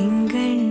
திங்கள்